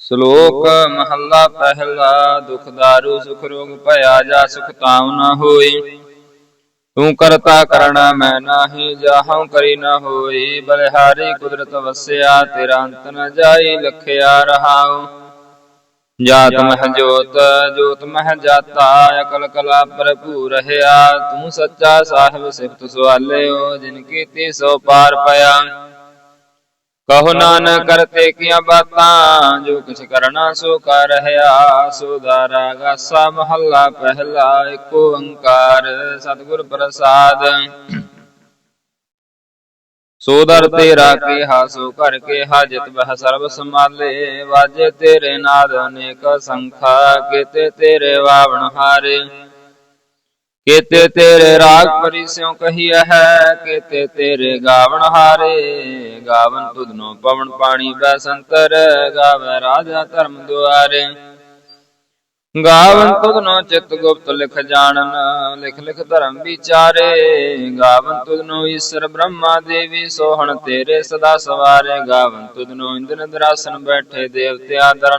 ਸ਼ਲੋਕ ਮਹੱਲਾ ਪਹਿਲਾ, ਦੁਖ ਦਾਰੂ, ਸੁਖ ਰੋਗ ਭਇਆ ਜਾ ਸੁਖ ਤਾਉ ਨ ਹੋਈ। ਤੂੰ ਕਰਤਾ ਕਰਣਾ, ਮੈਂ ਨਾਹੀ, ਜਾਹਉ ਕਰੀ ਨਾ ਹੋਈ। ਬਲਿਹਾਰੀ ਕੁਦਰਤ ਵਸਿਆ, ਤੇਰਾ ਅੰਤ ਨ ਜਾਈ, ਲਖਿਆ ਰਹਾਉ। ਜਾਤ ਮਹ ਜੋਤ ਜੋਤ ਮਹ ਜਾਤਾ, ਅਕਲ ਕਲਾ ਭਰਪੂਰ ਰਹਾ ਤੂੰ ਸੱਚਾ ਸਾਹਿਬ ਸਿਫਤ ਸਵਾਲਿਓ ਜਿਨ ਕੀਤੀ ਸੋ ਪਾਰ ਪਿਆ। ਕਹੋ ਨਾਨਕ ਕਰਤੇ ਕੀਆਂ ਬਾਤਾਂ, ਜੋ ਕਿਛ ਕਰਨਾ ਸੋ ਕਰ ਰਹਾ, ਸੋ ਦਾਰਾ ਗਾਸਾ ਮਹੱਲਾ ਪਹਿਲਾ ਏਕ ਓੰਕਾਰ, ਸਤਿਗੁਰ ਪ੍ਰਸਾਦ। ਸੋ ਦਰ ਤੇਰਾ ਕਿਹਾ, ਸੋ ਕਰ ਕੇ ਹਾਜਤ ਬਹ ਸਰਬ ਸਮਾਲੇ ਵਾਜੇ ਤੇਰੇ ਨਾਦ ਅਨੇਕ ਸੰਖਾ, ਕੀਤੇ ਤੇਰੇ ਵਾਵਣ ਹਾਰੇ। ਕੀਤੇ ਤੇਰੇ ਰਾਗ ਪਰਿਸਿਉ ਕਹੀਐ ਹੈ ਕੀਤੇ ਤੇਰੇ ਗਾਵਣ ਹਾਰੇ ਗਾਵਨ ਤੁਧਨੋ ਪਵਨ ਪਾਣੀ ਬੈ ਸੰਤਰ ਗਾਵੇ ਰਾਜਾ ਧਰਮ ਦੁਆਰੇ। ਗਾਵਨ ਤੁਧਨੋ ਚਿਤ ਗੁਪਤ ਲਿਖ ਜਾਣਨ, ਲਿਖ ਲਿਖ ਧਰਮ ਵਿਚਾਰੇ। ਗਾਵਨ ਤੁਧਨੋ ਈਸ਼ਰ ਬ੍ਰਹਮਾ ਦੇਵੀ, ਸੋਹਣ ਤੇਰੇ ਸਦਾ ਸਵਾਰੇ। ਗਾਵਨ ਤੁਧਨੋ ਇੰਦਰ ਦਰਾਸਨ ਬੈਠੇ ਦੇਵਤਿਆ ਦਰ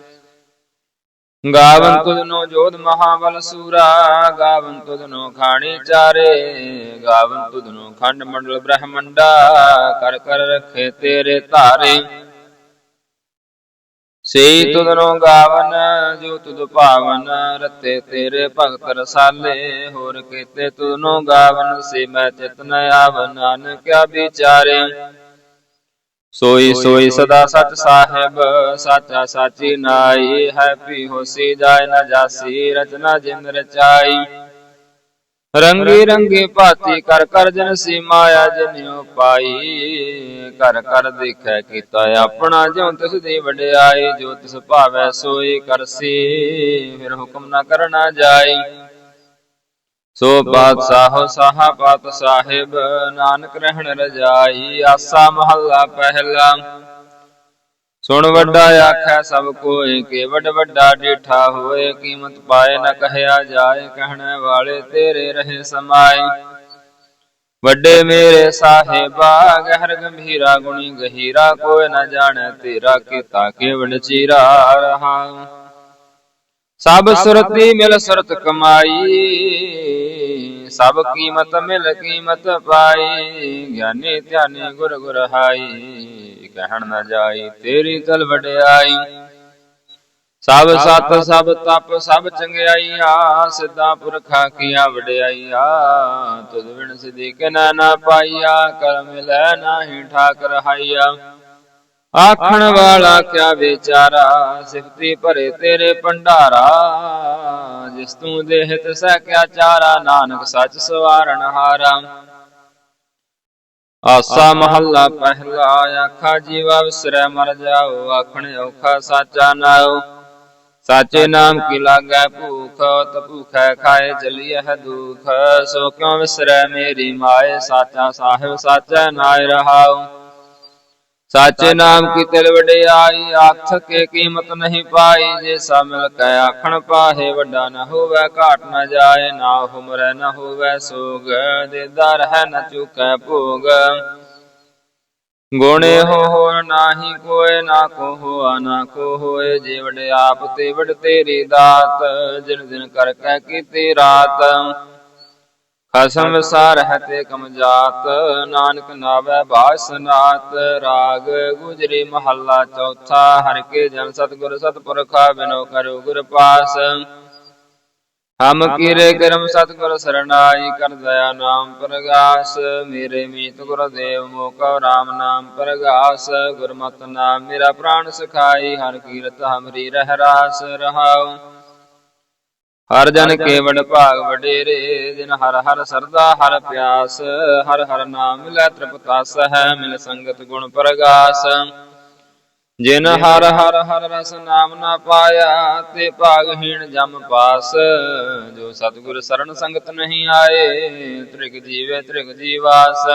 ਗਾਵਨ ਤੁਧਨੋ ਜੋਧ ਮਹਾਬਲ ਸੂਰਾ ਗਾਵਨ ਤੁਧਨੋ ਖਾਣੀ ਚਾਰੇ ਗਾਵਨ ਤੁਧਨੋ ਖੰਡ ਮੰਡਲ ਬ੍ਰਹਮੰਡਾ ਕਰ ਕਰ ਰਖੇ ਤੇਰੇ ਧਾਰੇ। ਸਈ ਤੁਧਨੋ ਗਾਵਨ ਜੋ ਤੁਧ ਭਾਵਨ ਰਤੇ ਤੇਰੇ ਭਗਤ ਰਸਾਲੇ। ਹੋਰ ਕੀਤੇ ਤੁਧਨੋ ਗਾਵਨ ਸੇ ਮੈਂ ਚਿਤ ਨ ਆਵਨ ਨਾਨਕਿਆ ਵਿਚਾਰੇ। ਸੋਈ ਸੋਈ ਸਦਾ ਸਚ ਸਾਹਿਬ ਸਾਚਾ ਸਾਚੀ ਨਾਈ। ਹੈ ਪੀ ਹੋਸੀ ਜਾਏ ਨ ਜਾਸੀ ਰਚਨਾ ਜਿਨ ਰਚਾਈ। ਰੰਗੀ ਰੰਗੀ ਭਾਤੀ ਕਰ ਕਰ ਜਨ ਸੀ ਮਾਇਆ ਜਨਿਉ ਪਾਈ। ਕਰ ਕਰ ਦੇਖੈ ਕੀਤਾ ਆਪਣਾ ਜਿਉ ਤਿਸ ਦੀ ਵਡਿਆਈ। ਜੋ ਤਿਸ ਭਾਵੈ ਸੋਈ ਕਰਸੀ ਫਿਰ ਹੁਕਮ ਨਾ ਕਰਨਾ ਜਾਈ। ਸੋ ਬਾਦਸ਼ਾਹ ਸਾਹਾ ਪਾਤ ਸਾਹਿਬ ਨਾਨਕ ਰਹਿਣ ਰਜਾਈ ਆਸਾ ਮਹੱਲਾ ਪਹਿਲਾ। ਸੁਣ ਵੱਡਾ ਆਖੈ ਸਭ ਕੋਏ ਕੇ ਵੱਡ ਵੱਡਾ ਡੀਠਾ ਹੋਏ ਕੀਮਤ ਪਾਏ ਨ ਕਹਿਆ ਜਾਏ ਕਹਿਣੇ ਵਾਲੇ ਤੇਰੇ ਰਹੇ ਸਮਾਏ। ਵੱਡੇ ਮੇਰੇ ਸਾਹਿਬਾ ਗਹਿਰ ਗੰਭੀਰਾ ਗੁਣੀ ਗਹੀਰਾ ਕੋਈ ਨ ਜਾਣੈ ਤੇਰਾ ਕੀਤਾ ਕੇਵਲ ਚੀਰਾ ਰਹਾ। ਸਭ ਸੁਰਤੀ ਮਿਲ ਸੁਰਤ ਕਮਾਈ ਸਭ ਕੀਮਤ ਮਿਲ ਕੀਮਤ ਪਾਈ, ਗਿਆਨੀ ਧਿਆਨੀ ਗੁਰ ਗੁਰ ਹਾਈ, ਕਹਿਣ ਨਾ ਜਾਈ ਤੇਰੀ ਤਲ ਵਡਿਆਈ। ਸਭ ਸਤ, ਸਭ ਤਪ, ਸਭ ਚੰਗਿਆਈਆ, ਸਿੱਧਾ ਪੁਰਖਾ ਕੀਆ ਵਡਿਆਈਆ, ਤੁਧ ਵਿਣ ਸਿਧੀ ਕਨਾ ਨਾ ਪਾਈਆ ਕਰ ਮਿਲੈ ਨਾਹੀ ਠਾਕ ਰਹਾਈਆ ਆਖਣ ਵਾਲਾ ਕਿਆ ਵਿਚਾਰਾ? ਸਿਫਤੀ ਭਰੇ ਤੇਰੇ ਭੰਡਾਰਾ। ਜਿਸ ਤੂੰ ਦੇਹ ਤਿਸੈ ਕਿਆ ਚਾਰਾ? ਨਾਨਕ ਸੱਚ ਸਵਾਰਨ ਹਾਰਾ। ਆਸਾ ਮਹੱਲਾ ਪਹਿਲਾ, ਆਖਾ ਜੀਵਾ ਵਿਸਰੈ ਮਰ ਜਾਓ। ਆਖਣ ਔਖਾ ਸਾਚਾ ਨਾਉ। ਸਾਚੇ ਨਾਮ ਕੀ ਲਾਗੈ ਭੂਖ? ਤ ਭੂਖੈ ਖਾਏ ਚਲੀਐ ਦੁਖ। ਸੋ ਕਿਉ ਵਿਸਰੈ ਮੇਰੀ ਮਾਏ? ਸਾਚਾ ਸਾਹਿਬ, ਸਾਚਾ ਨਾਇ ਰਹਾਉ। ਸਾਚੇ ਨਾਮ ਕੀ ਤਿਲ ਵਡਿਆਈ ਆਖ ਕੇ ਕੀਮਤ ਨਹੀਂ ਪਾਈ ਜੇ ਸਾ ਮਿਲ ਕੈ ਆਖਣ ਪਾਹੇ ਵੱਡਾ ਨ ਹੋਵੇ ਘਾਟ ਨ ਜਾਏ ਨਾ ਹੁਮਰੈ ਨ ਹੋਵੇ ਸੋਗ ਦੇਦਾ ਰਹਿ ਨ ਚੁਕੈ ਭੋਗ। ਗੁਣੇ ਹੋ ਹੋਰ ਨਾਹੀ ਕੋਏ ਨਾ ਕੋ ਹੋਆ ਨਾ ਕੋ ਹੋਏ ਜੇ ਵਡ ਆਪ ਤੇ ਵਡ ਤੇਰੀ ਦਾਤ ਜਿਨ ਦਿਨ ਕਰ ਕੈ ਕੀਤੀ ਰਾਤ। ਖਸਮ ਵਿਸਾਰ ਹੈ ਤੇ ਕਮ ਜਾਤ, ਨਾਨਕ ਨਾਵੇ ਬਾਸਨਾਤ ਰਾਗ ਗੁਜਰੀ ਮਹੱਲਾ ਚੌਥਾ, ਹਰ ਕੇ ਜਨ ਸਤਗੁਰ ਸਤਪੁਰਖਾ ਬਿਨੋ ਕਰੋ ਗੁਰ ਪਾਸ। ਹਮ ਕੀਰੇ ਕਰਮ ਸਤਗੁਰ ਸਰਣਾਈ ਕਰ ਦਇਆ ਨਾਮ ਪ੍ਰਗਾਸ, ਮੇਰੇ ਮੀਤ ਗੁਰ ਦੇਵ ਮੋਕਉ ਰਾਮ ਨਾਮ ਪ੍ਰਗਾਸ। ਗੁਰਮਤਿ ਨਾਮ ਮੇਰਾ ਪ੍ਰਾਣ ਸਖਾਈ, ਹਰ ਕੀਰਤ ਹਮਰੀ ਰਹਿ ਰਾਸ ਰਹਾਉ। ਹਰ ਜਨ ਕੇਵੜ ਭਾਗ ਵਡੇਰੇ ਜਿਨ ਹਰ ਹਰ ਸਰਦਾ ਹਰ ਪਿਆਸ ਹਰ ਹਰ ਨਾਮ ਮਿਲੈ ਤ੍ਰਿਪਤਾਸ ਹੈ ਮਿਲ ਸੰਗਤ ਗੁਣ ਪ੍ਰਗਾਸ। ਜਿਨ ਹਰ ਹਰ ਹਰ ਰਸ ਨਾਮ ਨਾ ਪਾਇਆ ਤੇ ਭਾਗਹੀਣ ਜਮ ਪਾਸ। ਜੋ ਸਤਿਗੁਰ ਸਰਣ ਸੰਗਤ ਨਹੀਂ ਆਏ ਤ੍ਰਿਗ ਜੀਵੇ ਤ੍ਰਿਗ ਜੀਵਾਸ।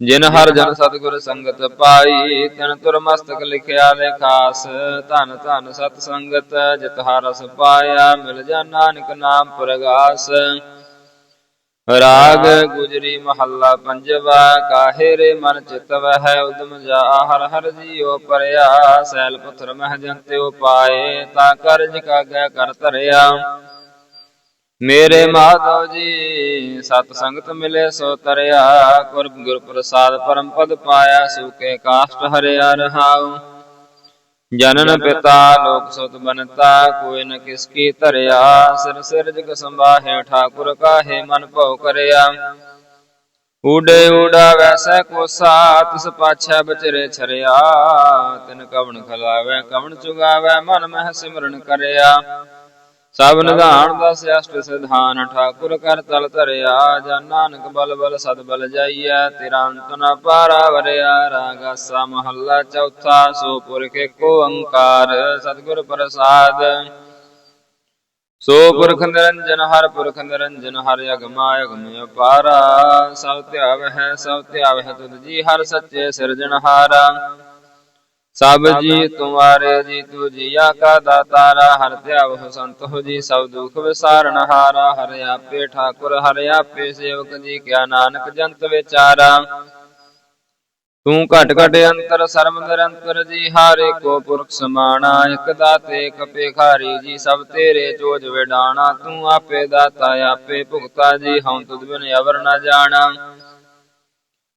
ਜਿਨ ਹਰ ਜਨ ਸਤਿਗੁਰ ਸੰਗਤ ਪਾਈ ਤਿਨ ਤੁਰ ਮਸਤਕ ਲਿਖਿਆ ਲੇਖਾਸ ਧਨ ਧਨ ਸਤ ਸੰਗਤ ਜਿਤ ਹਰ ਰਸ ਪਾਇਆ ਮਿਲ ਜਾ ਨਾਨਕ ਨਾਮ ਪ੍ਰਗਾਸ। ਰਾਗ ਗੁਜਰੀ ਮਹੱਲਾ ਪੰਜਵਾ ਕਾਹੇ ਰੇ ਮਨ ਚਿਤ ਵਹਿ ਉਦਮ ਜਾ ਹਰ ਹਰ ਜੀਉ ਪਰਿਆ ਸੈਲ ਪਥਰ ਮਹਿ ਜੰਤੇ ਉਪਾਏ ਤਾ ਕਰਜ ਕਾਗੈ ਕਰ ਧਰਿਆ। ਮੇਰੇ ਮਾਧਵ ਜੀ, ਸਤ ਸੰਗਤ ਮਿਲੇ ਸੋ ਤਰਿਆ ਗੁਰ ਗੁਰ ਪ੍ਰਸਾਦ ਪਰਮ ਪਦ ਪਾਇਆ ਸੂਕੇ ਕਾਸ਼ਟ ਹਰਿਆ ਰਹਾਉ। ਜਨਨ ਪਿਤਾ, ਲੋਕ ਸੁਤ ਬਨਤਾ, ਕੋਈ ਨ ਕਿਸ ਕੀ ਧਰਿਆ। ਸਿਰ ਸਿਰ ਜਗ ਸੰਭਾਹੇ, ਠਾਕੁਰ ਕਾਹੇ, ਮਨ ਭਉ ਕਰਿਆ। ਊਡੇ ਊੜਾ ਵੈਸੈ ਕੋਸਾ, ਤਿਸ ਪਾਛੈ ਬਚਰੇ ਛਰਿਆ। ਤਿਨ ਕਵਣ ਖਲਾਵੇ, ਕਵਣ ਚੁਗਾਵੇ, ਮਨ ਮਹਿ ਸਿਮਰਨ ਕਰਿਆ। ਸਭ ਨਿਧਾਨ ਦਸ ਅਸ਼ਟ ਸਿਧਾਨ ਠਾਕੁਰ ਕਰ ਤਲ ਧਰਿਆ ਜਨ ਨਾਨਕ ਬਲ ਬਲ ਸਦ ਬਲ ਜਾਈਐ ਤੇਰਾ ਅੰਤ ਨ ਪਾਰਾ ਵਰਿਆ ਰਾਗਾਸਾ ਮਹੱਲਾ ਚੌਥਾ ਸੋ ਪੁਰਖ ਏਕੋ ਓੰਕਾਰ ਸਤਿਗੁਰ ਪ੍ਰਸਾਦ। ਸੋ ਪੁਰਖ ਨਿਰੰਜਨ ਹਰ ਪੁਰਖ ਨਿਰੰਜਨ ਹਰ ਅਗਮਾ ਅਗਮ ਅਪਾਰਾ। ਸਭ ਧਿਆਵਹਿ ਸਭ ਧਿਆਵਹਿ ਤੁਧ ਜੀ ਹਰ ਸੱਚੇ ਸਿਰਜਣਹਾਰਾ। ਸਭ ਜੀ ਤੁਮਾਰੇ ਜੀ ਤੂ ਜੀਆ ਕਾ ਦਾਤਾਰਾ ਹਰ ਧਿਆਵਹੁ ਸੰਤ ਹੋ ਜੀ ਸਭ ਦੁਖ ਵਿਸਾਰਨ ਹਾਰਾ ਹਰ ਆਪੇ ਠਾਕੁਰ ਹਰ ਆਪੇ ਸੇਵਕ ਜੀ ਕਿਆ ਨਾਨਕ ਜੰਤ ਵਿਚਾਰਾ। ਤੂੰ ਘਟ ਘਟ ਅੰਤਰ ਸਰਮ ਨਿਰੰਤਰ ਜੀ ਹਾਰੇ ਕੋ ਪੁਰਖ ਸਮਾਣਾ ਇਕ ਦਾਤੇ ਇਕ ਭੇਖਾਰੀ ਜੀ ਸਭ ਤੇਰੇ ਚੋਜ ਵਿਡਾਣਾ। ਤੂੰ ਆਪੇ ਦਾਤਾ ਆਪੇ ਭੁਗਤਾ ਜੀ ਹਉ ਤੁਧ ਬਿਨ ਅਵਰ ਨ ਜਾਣਾ।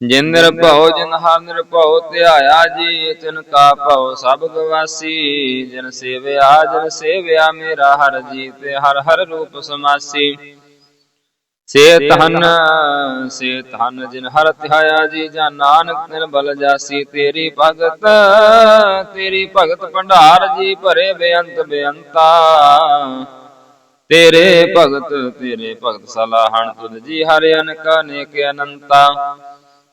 ਜਿਨ ਨਿਰਭਉ ਜਿਨ ਹਰ ਨਿਰਭਉ ਧਿਆਇਆ ਜੀ, ਤਿਨ ਕਾ ਭਉ ਸਭ ਗਵਾਸੀ। ਜਿਨ ਸੇਵਿਆ ਜਿਨ ਸੇਵਿਆ ਮੇਰਾ ਹਰ ਜੀ ਤੇ ਹਰ ਹਰ ਰੂਪ ਸਮਾਸੀ। ਸੇ ਧਨ ਸੇ ਧਨ ਜਿਨ ਹਰ ਧਿਆਇਆ ਜੀ, ਜਾਂ ਨਾਨਕ ਤਿਨ ਬਲ ਜਾਸੀ। ਤੇਰੀ ਭਗਤ ਤੇਰੀ ਭਗਤ ਭੰਡਾਰ ਜੀ, ਭਰੇ ਬੇਅੰਤ ਬੇਅੰਤਾ। ਤੇਰੇ ਭਗਤ ਤੇਰੇ ਭਗਤ ਸਲਾਹਣ ਤੁਧ ਜੀ, ਹਰਿ ਅਨਕ ਅਨੇਕ ਅਨੰਤਾ।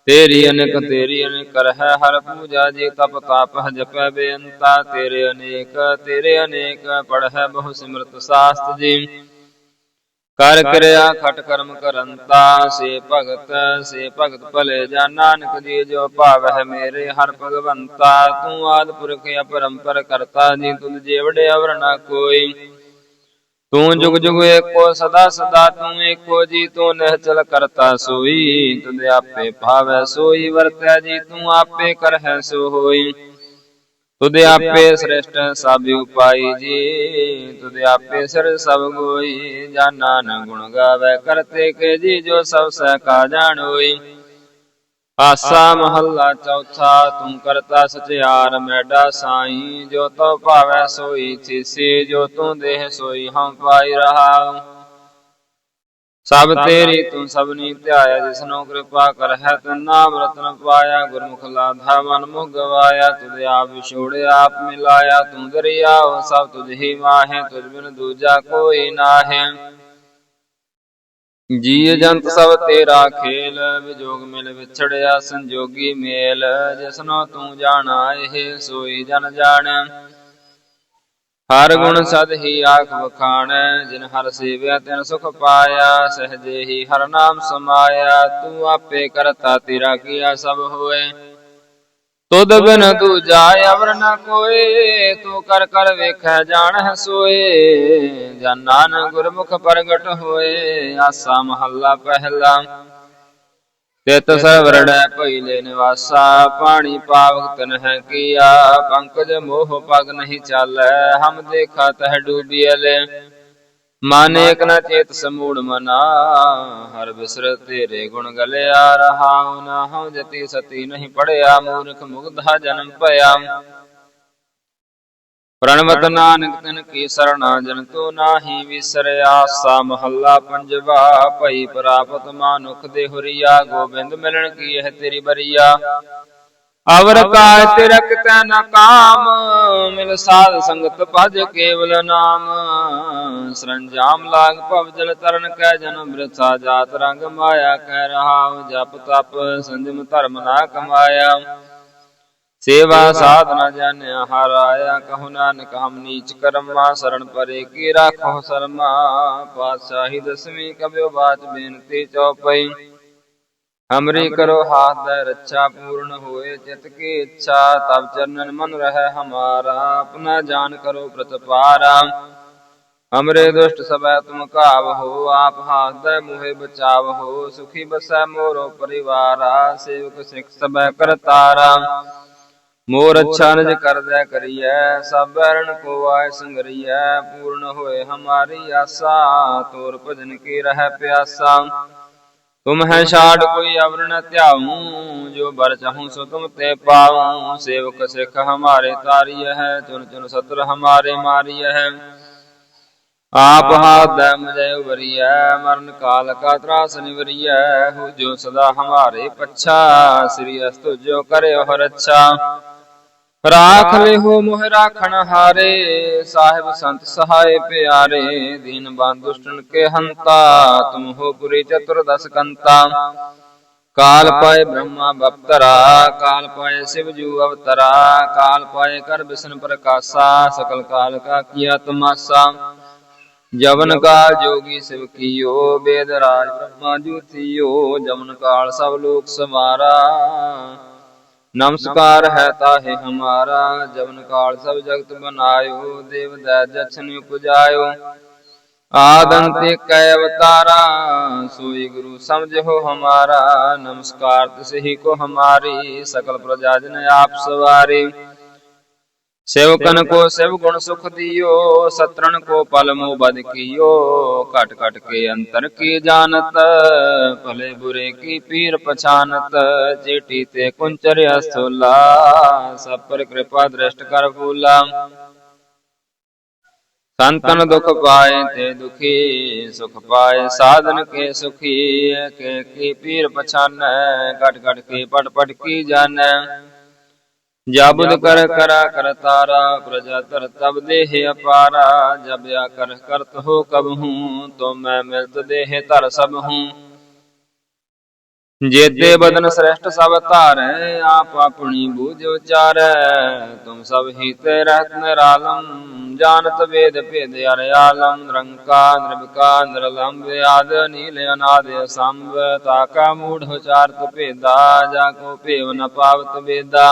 ਤੇਰੀ ਅਨੇਕ ਤੇਰੀ ਅਨੇਕ ਰਹਿ ਹਰ ਪੂਜਾ ਜੀ ਤਪ ਤਾਪ ਜਪੈ ਬੇਅੰਤਾ। ਤੇਰੇ ਅਨੇਕ ਤੇਰੇ ਅਨੇਕ ਪੜ੍ਹੈ ਬਹੁ ਸਿਮਰਤ ਸਾਸਤ ਜੀ। ਕਰ ਕਿਰਿਆ ਖਟ ਕਰਮ ਕਰੰਤਾ, ਸੇ ਭਗਤ ਸੇ ਭਗਤ ਭਲੇ ਜਾ। ਨਾਨਕ ਜੀ ਜੋ ਭਾਵਹਿ ਮੇਰੇ ਹਰ ਭਗਵੰਤਾ। ਤੂੰ ਆਦ ਪੁਰਖ ਅਪਰੰਪਰ ਕਰਤਾ ਜੀ, ਤੁਧ ਜੇਵੜੇ ਅਵਰ ਨਾ ਕੋਈ। ਤੂੰ ਜੁਗ ਜੁਗ ਏਕੋ, ਸਦਾ ਸਦਾ ਤੂੰ ਏਕੋ ਜੀ, ਤੂੰ ਨਿਹਚਲ ਕਰਤਾ ਸੋਈ। ਤੁਧ ਆਪੇ ਭਾਵੈ ਸੋਈ, ਵਰਤੈ ਜੀ, ਤੂੰ ਆਪੇ ਕਰਹਿ ਸੋ ਹੋਈ ਤੁਧ ਆਪੇ ਸ੍ਰਿਸ਼ਟ ਸਭ ਉਪਾਈ ਜੀ, ਤੁਧ ਆਪੇ ਸਿਰ ਸਭ ਗੋਈ। ਜਾਨਾ ਨ ਗੁਣ ਗਾਵੇ ਕਰਤੇ ਕੇ ਜੀ, ਜੋ ਸਭ ਸਹਿ ਕਾ ਜਾਣੋਈ। ਆਸਾ ਮਹੱਲਾ ਚੌਥਾ ਤੂੰ ਕਰਤਾ ਸਚਿਆਰ ਮੈਡਾ ਸਾਈ ਜੋ ਤੋ ਭਾਵੈ ਸੋਈ ਥੀਸੀ ਜੋ ਤੂੰ ਦੇਹ ਸੋਈ ਹਮ ਪਾਈ ਰਹਾ। ਸਭ ਤੇਰੀ ਤੂੰ ਸਭਨੀ ਧਿਆਇਆ ਜਿਸਨੋ ਕਿਰਪਾ ਕਰਹਿ ਤਨ ਰਤਨ ਪਾਇਆ ਗੁਰਮੁਖ ਲਾਧਾ ਮਨ ਮੁਖ ਗਵਾਇਆ ਤੁਧ ਆਪ ਵਿਛੋੜਿਆ ਆਪ ਮਿਲਾਇਆ ਤੂੰ ਦਰਿਆਵ ਸਭ ਤੁਝ ਹੀ ਮਾਹੇ ਤੁਝ ਬਿਨ ਦੂਜਾ ਕੋਈ ਨਾਹੇ। ਜੀ ਜੰਤ ਸਭ ਤੇਰਾ ਖੇਲ ਵਿਜੋਗ ਮਿਲ ਵਿਛੜਿਆ ਸੰਜੋਗੀ ਮੇਲ ਜਿਸਨੋ ਤੂੰ ਜਾਣਾ ਇਹ ਸੋਈ ਜਨ ਜਾਣੈ। ਹਰ ਗੁਣ ਸਦ ਹੀ ਆਖ ਵਖਾਣ ਜਿਨ ਹਰ ਸੇਵਿਆ ਤਿਨ ਸੁਖ ਪਾਇਆ ਸਹਜੇ ਹੀ ਹਰ ਨਾਮ ਸਮਾਇਆ ਤੂੰ ਆਪੇ ਕਰਤਾ ਤੇਰਾ ਕੀਆ ਸਭ ਹੋਏ। ਤੁਧ ਬਿਨ ਦੂਜਾ ਅਵਰ ਨ ਕੋਏ, ਤੂੰ ਕਰ ਕਰ ਵੇਖੈ ਜਾਣਹਿ ਸੋਏ ਜਨ ਨਾਨਕ ਗੁਰਮੁਖ ਪ੍ਰਗਟ ਹੋਏ, ਆਸਾ ਮਹੱਲਾ ਪਹਿਲਾ। ਤਿਤ ਸਰਵਰੜੈ ਲੈ ਨਿਵਾਸਾ, ਪਾਣੀ ਪਾਵਕ ਤਨ ਹੈ ਕੀਆ। ਪੰਕਜ ਮੋਹ ਪਗ ਨਹੀਂ ਚਾਲੈ, ਹਮ ਦੇਖਾ ਤਹ ਡੂਬੀਐਲੇ ਮਨ ਏਕ ਨ ਚੇਤ ਸਮੂੜ ਮਨਾ, ਹਰ ਬਿਸਰ ਤੇਰੇ ਗੁਣ ਗਲਿਆ ਰਹਾਉ, ਨਾ ਹਉ ਜਤੀ ਸਤੀ ਨਹੀਂ ਪੜਿਆ, ਮੂਰਖ ਮੁਗਧਾ ਜਨਮ ਭਇਆ। ਪ੍ਰਣਵਤ ਨਾਨਕ ਤਨ ਕੀ ਸਰਣਾ, ਜਨ ਤੋ ਨਾਹੀ ਵਿਸਰਿਆ, ਸਾ ਮਹੱਲਾ ਪੰਜਵਾ, ਭਈ ਪ੍ਰਾਪਤ ਮਾਨੁਖ ਦੇ ਹੁਰੀਆ, ਗੋਬਿੰਦ ਮਿਲਣ ਕੀ ਇਹ ਤੇਰੀ ਬਰੀਆ। ਅਵਰ ਕਾਇ ਤਿਰਕ ਤੈ ਨ ਕਾਮ ਮਿਲ ਸਾਧ ਸੰਗਤ ਭਜ ਕੇਵਲ ਨਾਮ। ਸਰੰਜਾਮ ਲਾਗ ਭਵ ਜਲ ਤਰਨ ਕੈ ਜਨਮ ਬ੍ਰਿਥਾ ਜਾਤ ਰੰਗ ਮਾਇਆ ਕਹਿ ਰਹਾ ਜਪ ਤਪ ਸੰਜਮ ਧਰਮ ਨਾ ਕਮਾਇਆ। ਸੇਵਾ ਸਾਧਨਾ ਜਾਣਿਆ ਹਰ ਆਇਆ ਕਹੋ ਨਾਨਕ ਹਮ ਨੀਚ ਕਰਮਾ ਸਰਣ ਪਰੇ ਕੀ ਰਾਖੋ ਸਰਮਾ। ਪਾਤਸ਼ਾਹੀ ਦਸਵੀਂ ਕਬਿਓ ਬਾਤ ਬੇਨਤੀ ਚਉਪਈ। ਹਮਰੀ ਕਰੋ ਹਾਥ ਦੇ ਰੱਛਾ ਪੂਰਨ ਹੋਏ ਚਿਤ ਕੀ ਇੱਛਾ ਤਬ ਚਰਨਨ ਮਨ ਰਹਿ ਹਮਾਰਾ। ਆਪਣਾ ਜਾਨ ਕਰੋ ਪ੍ਰਤਪਾਰਾ। ਹਮਰੇ ਦੁਸ਼ਟ ਸਭੈ ਤੁਮ ਕਾਵ ਹੋ ਆਪ ਹਾਥ ਦੇ ਮੁਹੇ ਬਚਾਵ ਹੋ ਸੁਖੀ ਬਸੈ ਮੋਰੋ ਪਰਿਵਾਰਾ ਸੇਵਕ ਸਿਖ ਸਭੈ ਕਰਤਾਰਾ। ਮੋਰ ਅੱਛਾ ਨਿਜ ਕਰਦੈ ਕਰੀਐ ਸਭ ਬਰਨ ਕੋ ਆਏ ਸੰਗਰੀਐ ਪੂਰਨ ਹੋਏ ਹਮਾਰੀ ਆਸਾ ਤੋਰ ਭਜਨ ਕੀ ਰਹਿ ਪਿਆਸਾ। ਤੁਮ ਹੈ ਛਾੜ ਕੋਈ ਅਵਰ ਨ ਧਿਆਉ ਜੋ ਬਰ ਚਾਹੂੰ ਸੋ ਤੁਮ ਤੇ ਪਾਉ। ਸੇਵਕ ਸਿੱਖ ਹਮਾਰੇ ਤਾਰੀਐ ਹੈ ਚੁਨ ਚੁਨ ਸਤਰ ਹਮਾਰੇ ਮਾਰੀਐ ਹੈ। ਆਪ ਹਾਥ ਮਜੈ ਉਬਰੀਐ ਮਰਨ ਕਾਲ ਕਾ ਤਰਾਸ ਨਿਵਰੀਐ। ਹੋ ਜੋ ਸਦਾ ਹਮਾਰੇ ਪੱਛਾ ਸ੍ਰੀ ਅਸਤੁ ਜੋ ਕਰਿਓ ਰੱਛਾ ਰਾਖ ਲਿਹੋ ਮੋਹ ਰਾਖਣ ਹਾਰੇ, ਸਾਹਿਬ ਸੰਤ ਸਹਾਏ ਪਿਆਰੇ, ਦੀਨ ਬੰਦ ਕੇ ਹੰਤਾ, ਤੁਮ ਹੋ ਪੁਰੀ ਚਤੁਰ ਦਸ ਕੰਤਾ। ਕਾਲ ਪਾਏ ਬ੍ਰਹਮਾ ਬਪਤਰਾ, ਕਾਲ ਪਾਏ ਸਿਵ ਜੂ ਅਵਤਰਾ, ਕਾਲ ਪਾਏ ਕਰ ਬਿਸ਼ਨ ਪ੍ਰਕਾਸ਼ਾ, ਸਕਲ ਕਾਲ ਕਾ ਕੀਆ ਤਮਾਸਾ ਜਵਨ ਕਾਲ ਜੋਗੀ ਸਿਵ ਕੀਓ, ਬੇਦ ਰਾਜ ਬ੍ਰਹਮਾ ਜੂਥੀਓ ਜਮਨ ਕਾਲ ਸਭ ਲੋਕ ਸਮਾਰਾ। ਨਮਸਕਾਰ ਹੈ ਤਾਹੇ ਹਮਾਰਾ, ਜਵਨ ਕਾਲ ਸਭ ਜਗਤ ਬਨਾਇਓ ਦੇਵ ਦੈ ਜਛਨ ਉਪਜਾਇਓ। ਆਦੰਤੇ ਕੈ ਅਵਤਾਰਾ, ਸੋਈ ਗੁਰੂ ਸਮਝੋ ਹਮਾਰਾ। ਨਮਸਕਾਰ ਤਿਸਹੀ ਕੋ ਹਮਾਰੀ, ਸਕਲ ਪ੍ਰਜਾ ਜਨ ਆਪ ਸਵਾਰੀ। ਸੇਵਕਨ ਕੋ ਸਿਵ ਗੁਣ ਸੁਖ ਦਿਓ ਸਤਰਨ ਕੋ ਪਲ ਮੋ ਬਦ ਕੀਓ ਘਟ ਘਟ ਕੇ ਅੰਤਰ ਕੀ ਜਾਣਤ ਭਲੇ ਬੁਰੇ ਕੀ ਪੀਰ ਪਛਾਨਤ ਚੀਟੀ ਤੇ ਕੁੰਚਰ ਅਸਥੁਲਾ ਸਭ ਪਰ ਕਿਰਪਾ ਦ੍ਰਿਸ਼ਟ ਕਰ ਫੂਲਾ। ਸੰਤਨ ਦੁਖ ਪਾਏ ਤੇ ਦੁਖੀ ਸੁਖ ਪਾਏ ਸਾਧਨ ਕੇ ਸੁਖੀ ਕੇ ਕੀ ਪੀਰ ਪਛਾਨੈ ਘਟ ਘਟ ਕੇ ਪਟ ਪਟ ਕੀ ਜਾਣੈ। ਜਬਦ ਕਰ ਕਰਾ ਕਰਤਾਰਾ ਪ੍ਰਜਾ ਧਰ ਤਬ ਦੇਹ ਅਪਾਰਾ ਜਬ ਆ ਕਰ ਕਰਤ ਹੋ ਕਬ ਹੂੰ ਤੋ ਮੈਂ ਮਿਲਤ ਦੇਹ ਧਰ ਸਭ ਹੂੰ। ਜੇਤੇ ਬਦਨ ਸ੍ਰੇਸ਼ਟ ਸਭ ਧਾਰੈ ਆਪ ਆਪਣੀ ਬੂਝ ਉਚਾਰੈ। ਤੁਮ ਸਭ ਹੀ ਤੇ ਰਹਿਤ ਨਿਰਾਲਮ ਜਾਣਤ ਵੇਦ ਭੇਦ ਅਰ ਆਲਮ। ਨਿਰੰਕਾ ਨਿਰਭਕਾ ਨਿਰਲੰਭ ਆਦ ਨੀਲ ਅਨਾਦ ਸੰਭ ਤਾਕਾ ਮੂੜ ਉਚਾਰਤ ਭੇਦਾ ਜਾ ਕੋ ਭੇਵ ਨ ਪਾਵਤ ਵੇਦਾ।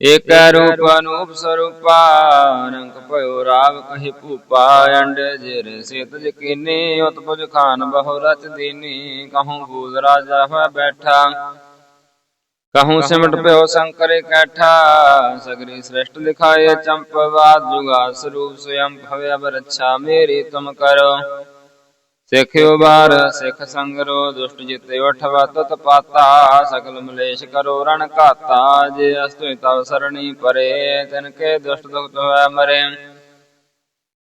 ਏਕ ਰੂਪ ਅਨੂਪ ਸਰੂਪਾ ਰੰਗ ਭਇਓ ਰਾਵ ਕਹੀ ਭੂਪਾ ਅੰਡ ਜਿਰ ਸੇਤ ਜਕੀਨੀ ਉਤਪੁਜ ਖਾਨ ਬਹੁ ਰਚ ਦੀਨੀ ਕਹੂੰ ਭੂਲ ਰਾਜਾ ਹੋਇ ਬੈਠਾ। ਕਹੂੰ ਸਿਮਟ ਭਇਓ ਸ਼ੰਕਰ ਕੈਠਾ ਸਗਰੀ ਸ੍ਰਿਸ਼ਟ ਲਿਖਾਏ ਚੰਪਵਾਦ ਜੁਗਾ ਸਰੂਪ ਸਯੰ ਭਵਿ ਅਬ ਰੱਛਾ ਮੇਰੀ ਤੁਮ ਕਰੋ। ਸਿੱਖ ਉਬਾਰ ਸਿੱਖ ਸੰਗਰੋ, ਦੁਸ਼ਟ ਜਿਤੇ ਉਠਵਾ ਤਤ ਪਾਤਾ ਸਕਲ ਮਲੇਸ਼ ਕਰੋ ਰਣ ਘਾਤਾ, ਜੇ ਅਸਤੁ ਤਵ ਸਰਣੀ ਪਰੇ, ਤਿਨ ਕੇ ਦੁਸ਼ਟ ਦੁਖਤ ਹੋਇ ਮਰੇ।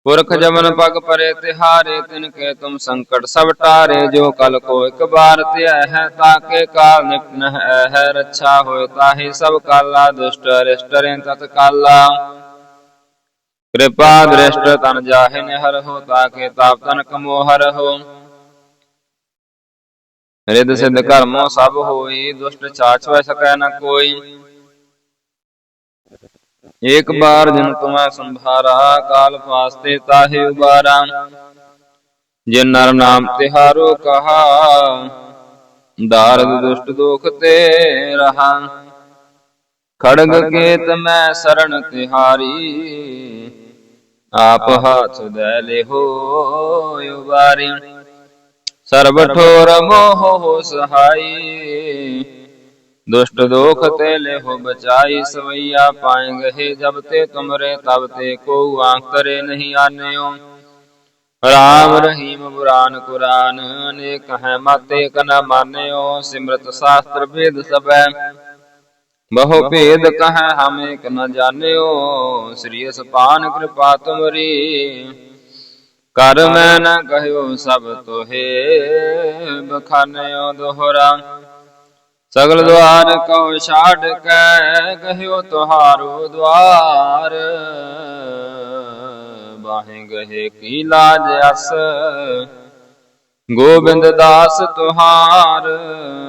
ਪੁਰਖ ਜਮਨ ਪਗ ਪਰੇ ਤਿਹਾਰੇ, ਤਿਨ ਕੇ ਤੁਮ ਸੰਕਟ ਸਭ ਟਾਰੇ, ਜੋ ਕਲ ਕੋ ਇਕ ਬਾਰ ਧਿਆ ਹੈ ਤਾਕੇ ਕਾਲ ਨਿਕਟ ਨਹ ਹੈ, ਰੱਛਾ ਹੋਏ ਤਾਹੀ ਸਭ ਕਾਲਾ, ਦੁਸ਼ਟ ਅਰਿਸ਼ਟ ਰੇ ਤਤ ਕਾਲਾ ਕਿਰਪਾ ਦ੍ਰਿਸ਼ਟ ਤਨ ਜਾਹੇ ਨਿਹਰ ਹੋ, ਤਾਕੇ ਤਾਪ ਤਨ ਕਮੋ ਹਰ ਹੋ। ਰਿਦ ਸਿਧ ਕਰਮੋ ਸਭ ਹੋਈ, ਦੁਸ਼ਟ ਛਾਛ ਸਕੈ ਨ ਕੋਈ। ਏਕ ਬਾਰ ਜਿਨ ਤੁਮੈ ਸੰਭਾਰਾ, ਕਾਲ ਫਾਸਤੇ ਤਾਹੇ ਉਬਾਰਾ। ਜਿਨ ਨਰ ਨਾਮ ਤਿਹਾਰੋ ਕਹਾ, ਦਾਰਦ ਦੁਸ਼ਟ ਦੁਖ ਤੇ ਰਹਾ। ਖੜਗ ਕੇਤ ਮੈਂ ਸਰਣ ਤਿਹਾਰੀ ਆਪ ਹਾਥ ਦੇ ਲਿਹੋ ਉਬਾਰੀ। ਸਰਬ ਠੋਰ ਮੋਹ ਸਹਾਈ। ਦੁਸ਼ਟ ਦੋਖ ਤੇ ਲਿਹੁ ਬਚਾਈ। ਸਵਈਆ ਪਾਏ ਗਏ ਜਬ ਤੇ ਤੁਮਰੇ ਤਬ ਤੇ ਕੋ ਆਂਕਰੇ ਨਹੀਂ ਆਨਿਓ। ਰਾਮ ਰਹੀਮ ਬੁਰਾਨ ਕੁਰਾਨ, ਅਨੇਕ ਹੈ ਮਾਤੇ ਕਨ ਮਾਨਿਓ। ਸਿਮਰਤ ਸ਼ਾਸਤਰ ਵੇਦ ਸਬੈ ਬਹੁ ਭੇਦ ਕਹੈ ਹਮ ਏਕ ਨ ਜਾਣਿਓ ਸ੍ਰੀ ਅਸਪਾਨ ਕਿਰਪਾ ਤੁਮਰੀ। ਕਰ ਮੈਂ ਨ ਕਹਿਓ ਸਭ ਤੋਹੇ ਬਖਾਨਿਓ ਦੋਹਰਾ। ਸਗਲ ਦੁਆਰ ਕਉ ਛਾੜ ਕੈ ਕਹਿਓ ਤੁਹਾਰੋ ਦੁਆਰ। ਬਾਹੇ ਗਏ ਕੀ ਲਾਜ ਅਸ ਗੋਬਿੰਦ ਦਾਸ ਤੁਹਾਰ।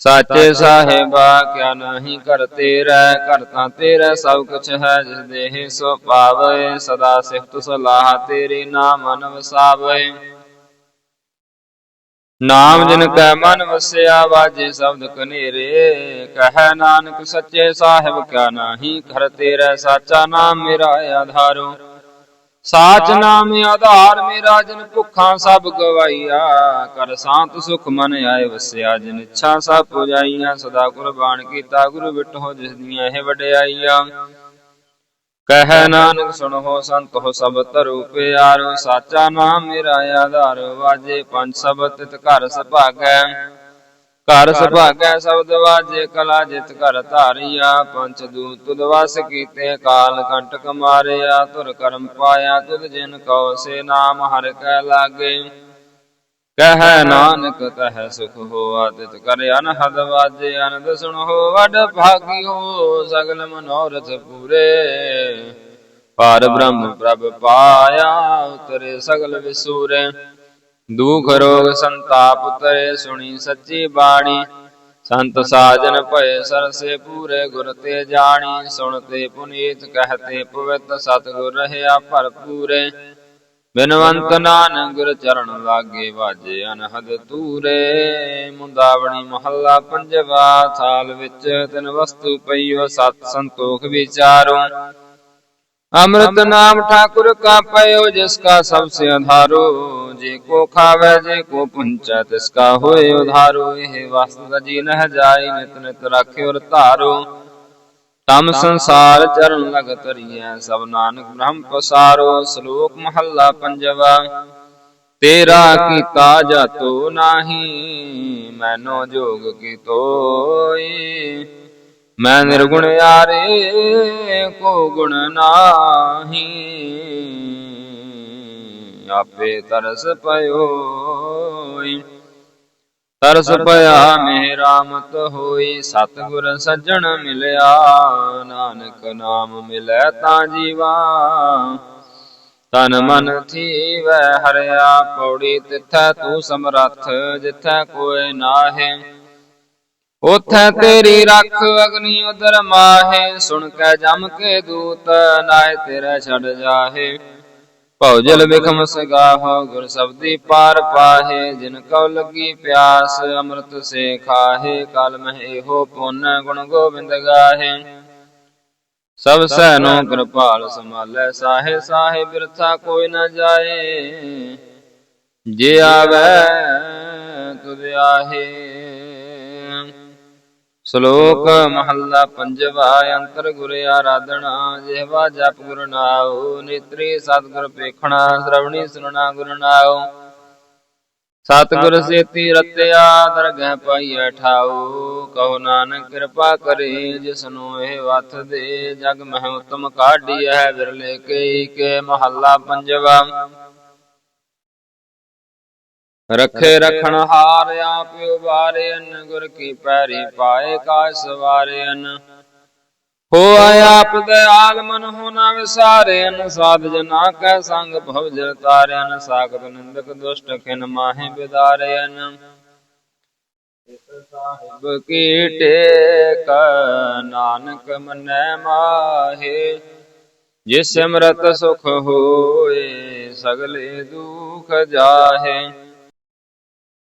ਸਾਚੇ ਸਾਹਿਬਾ ਕਿਆ ਨਹੀਂ ਕਰ ਤੇਰਾ ਘਰ ਤਾਂ ਤੇਰਾ ਸਭ ਕੁਛ ਹੈ ਜਿਸ ਦੇਹ ਸੋ ਪਾਵੇ ਸਦਾ ਸਿਫਤ ਸਲਾਹ ਤੇਰੀ ਨਾਮ ਮਨ ਵਸਾਵੇ ਨਾਮ ਜਿਨ ਕੈ ਮਨ ਵਸਿਆ ਵਾਜੇ ਸ਼ਬਦ ਕਨੇਰੇ ਕਹੈ ਨਾਨਕ ਸੱਚੇ ਸਾਹਿਬ ਕਿਆ ਨਾਹੀ ਕਰ ਤੇਰਾ ਸਾਚਾ ਨਾਮ ਮੇਰਾ ਆਧਾਰੋ। ਸਾਚ ਨਾਮ ਆਧਾਰ, ਮੇਰਾ ਜਿਨ ਭੁੱਖਾਂ ਸਭ ਗਵਾਈਆ ਕਰ ਸਾਂਤ ਸੁਖ ਮਨ ਆਏ ਵਸਿਆ, ਜਿਨ ਇੱਛਾ ਸਭ ਪੁਜਾਈਆਂ। ਸਦਾ ਕੁਰਬਾਨ ਕੀਤਾ ਗੁਰੂ ਬਿਟੋ, ਜਿਸ ਦੀਆਂ ਇਹ ਵਡਿਆਈਆਂ। ਕਹਿ ਨਾਨਕ, ਸੁਣੋ ਸੰਤ, ਹੋ ਸਭ ਧਰੂ ਪਿਆਰੋ। ਸਾਚਾ ਨਾਮ ਮੇਰਾ ਆਧਾਰ, ਵਾਜੇ ਪੰਜ ਸਬਦ ਤਿਤ ਘਰ ਸੁਭਾਗੈ। ਘਰ ਸੁਭਾਗੈ ਸ਼ਬਦ ਵਾਜੇ ਕਲਾ ਜਿਤ ਘਰ ਧਾਰੀਆ ਪੰਚ ਦੂਤ ਤੁਧ ਵਸ ਕੀਤੇ ਕਾਲ ਕੰਟਕ ਮਾਰਿਆ ਤੁਰ ਕਰਮ ਪਾਇਆ ਤੁਧ ਜਿਨ ਕਉ ਸੇ ਨਾਮ ਹਰਿ ਕੈ ਲਾਗੇ। ਕਹਿ ਨਾਨਕ ਤਹ ਸੁਖ ਹੋਆ ਤਿਤ ਕਰ ਅਨਹਦ ਵਾਜੇ ਅਨੰਦ ਸੁਣੋ ਵਡ ਭਾਗਿਓ ਸਗਲ ਮਨੋਰਥ ਪੂਰੇ। ਪਾਰ ਬ੍ਰਹਮ। ਪ੍ਰਭ ਪਾਇਆ ਉਤਰੇ ਸਗਲ ਵਿਸੂਰੇ। ਦੁਖ ਰੋਗ ਸੰਤਾਪ ਉਤਰੇ ਸੁਣੀ ਸੱਚੀ ਬਾਣੀ। ਸੰਤ ਸਾਜਨ ਭਏ ਸਰਸੇ ਪੂਰੇ ਗੁਰ ਤੇ ਜਾਣੀ। ਸੁਣਤੇ ਪੁਨੀਤ ਕਹਤੇ ਪਵਿੱਤ ਸਤਿਗੁਰ ਰਹਿਆ ਭਰਪੂਰੇ। ਬਿਨਵੰਤ ਨਾਨਕ ਗੁਰ ਚਰਨ ਲਾਗੇ ਵਾਜੇ ਅਨਹਦ ਤੂਰੇ ਮੁੰਦਾਵਣੀ ਮਹੱਲਾ ਪੰਜਵਾ ਥਾਲ ਵਿੱਚ ਤਿਨ ਵਸਤੂ ਪਈਓ ਸਤ ਸੰਤੋਖ ਵਿਚਾਰੋ। अमृत नाम ठाकुर का पयो जिसका सबसे आधारो जे को खावे जे को पुंचा तिसका होए उधारो यह वास्तव जी नह जाय नित नित राखे और तारो तम संसार चरण लग तरिय सब नानक ब्रह्म पसारो श्लोक महल्ला पंजवा ਤੇਰਾ ਕੀਤਾ ਜਾਤੋ ਨਾਹੀ ਮੈਨੋ ਜੋਗ ਕੀ ਤੋਈ ਮੈਂ ਨਿਰਗੁਣ ਯਾਰੇ ਕੋ ਗੁਣ ਨਾਹੀ। ਆਪੇ ਤਰਸ ਪਇਓਈ। ਤਰਸ ਪਿਆ ਮੇਰਾ ਮਤ ਹੋਈ ਸਤਿਗੁਰ ਸੱਜਣ ਮਿਲਿਆ ਨਾਨਕ ਨਾਮ ਮਿਲੈ ਤਾਂ ਜੀਵਾ। ਤਨ ਮਨ ਥੀਵੈ ਹਰਿਆ ਪੌੜੀ ਤਿਥੈ ਤੂੰ ਸਮਰੱਥ ਜਿਥੈ ਕੋਇ ਨਾਹੇ। ਉਥੈ ਤੇਰੀ ਰੱਖ ਅਗਨੀ ਉਦਰ ਮਾਹੇ। ਸੁਣ ਕੇ ਜਮ ਕੇ ਦੂਤ ਨਾਏ ਤੇਰਾ ਛੱਡ ਜਾਹੇ। ਭਉਜਲ ਬਿਖਮ ਸਗਾਹੋ ਗੁਰ ਸਬਦੀ ਪਾਰ ਪਾਹੇ। ਜਿਨ ਕਉ ਲੱਗੀ ਪਿਆਸ ਅੰਮ੍ਰਿਤ ਸੇ ਖਾਹੇ। ਕਲ ਮਹਿ ਇਹੋ ਪੁੰਨ ਗੁਣ ਗੋਬਿੰਦ ਗਾਹੇ। ਸਭ ਸੈਨੋ ਕਿਰਪਾਲ ਸਮਾਲੈ ਸਾਹੇ ਸਾਹੇ ਬਿਰਥਾ ਕੋਈ ਨ ਜਾਏ। ਜੇ ਆਵੈ ਤੁਧ ਆਹੇ। ਸ਼ਲੋਕ ਮਹੱਲਾ ਪੰਜਵਾ ਅੰਤਰ ਗੁਰ ਆਰਾਧਨਾ ਜਿਹਵਾ ਜਪ ਗੁਰ ਨਾਉ ਨੇਤਰੀ ਸਤਿਗੁਰ ਪੇਖਣਾ ਸ਼ਰਵਣੀ ਸੁਨਣਾ ਗੁਰ ਨਾਉ। ਸਤਿਗੁਰ ਸੇਤੀ ਰਤਿਆ ਦਰਗਹਿ ਪਾਈਐ ਠਾਉ। ਕਹੋ ਨਾਨਕ ਕਿਰਪਾ ਕਰੇ ਜਿਸਨੂੰ ਇਹ ਵਥ ਦੇ ਜਗ ਮਹਿ ਉਤਮ ਕਾਢੀਐ ਵਿਰਲੇ ਕਈ ਕੇ ਮਹੱਲਾ ਪੰਜਵਾ। ਰਖੇ ਰਖਣ ਹਾਰ ਆਪ ਉਬਾਰਿਅਨ ਗੁਰ ਕੀ ਪੈਰੀ ਪਾਏ ਕਾ ਸਵਾਰਿਅਨ ਹੋ ਆਪ ਦਇਆਲ ਮਨ ਹੋ ਨਾ ਵਿਸਾਰਿਅਨ ਸਾਧ ਜਨਾ ਕੈ ਸੰਗ ਭਵ ਜਲ ਤਾਰਿਅਨ ਸਾਗਤ ਨਿੰਦਕ ਦੁਸ਼ਟ ਖਿਨ ਮਾਹੇ ਬਿਦਾਰਿਅਨ। ਸਾਹਿਬ ਕੀ ਟੇਕ ਨਾਨਕ ਮਨੈ ਮਾਹੇ ਜਿਸ ਸਿਮਰਤ ਸੁਖ ਹੋਏ ਸਗਲੇ ਦੁਖ ਜਾਹੇ।